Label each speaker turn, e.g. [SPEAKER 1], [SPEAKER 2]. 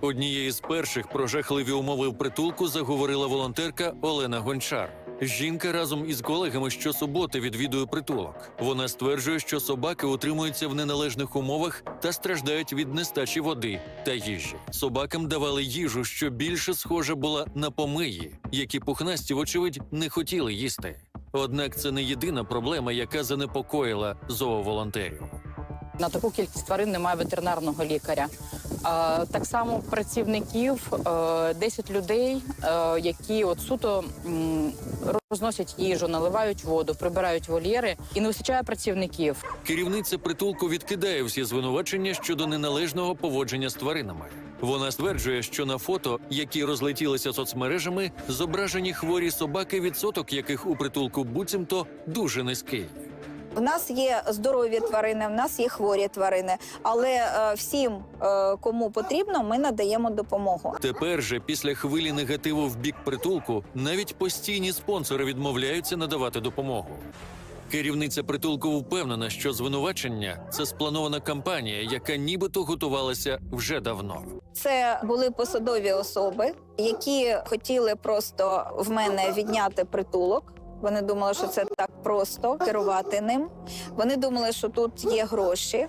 [SPEAKER 1] Однією з перших про жахливі умови в притулку заговорила волонтерка Олена Гончар. Жінка разом із колегами щосуботи відвідує притулок. Вона стверджує, що собаки утримуються в неналежних умовах та страждають від нестачі води та їжі. Собакам давали їжу, що більше схожа була на помиї, які пухнасті, вочевидь, не хотіли їсти. Однак це не єдина проблема, яка занепокоїла зооволонтерів.
[SPEAKER 2] На таку кількість тварин немає ветеринарного лікаря. Так само працівників е, 10 людей, е, які от суто розносять їжу, наливають воду, прибирають вольєри, і не вистачає працівників.
[SPEAKER 1] Керівниця притулку відкидає всі звинувачення щодо неналежного поводження з тваринами. Вона стверджує, що на фото, які розлетілися соцмережами, зображені хворі собаки, відсоток яких у притулку буцімто дуже низький.
[SPEAKER 3] В нас є здорові тварини, в нас є хворі тварини, але е, всім, е, кому потрібно, ми надаємо допомогу.
[SPEAKER 1] Тепер же, після хвилі негативу в бік притулку, навіть постійні спонсори відмовляються надавати допомогу. Керівниця притулку впевнена, що звинувачення це спланована кампанія, яка нібито готувалася вже давно.
[SPEAKER 3] Це були посадові особи, які хотіли просто в мене відняти притулок. Вони думали, що це так просто керувати ним. Вони думали, що тут є гроші.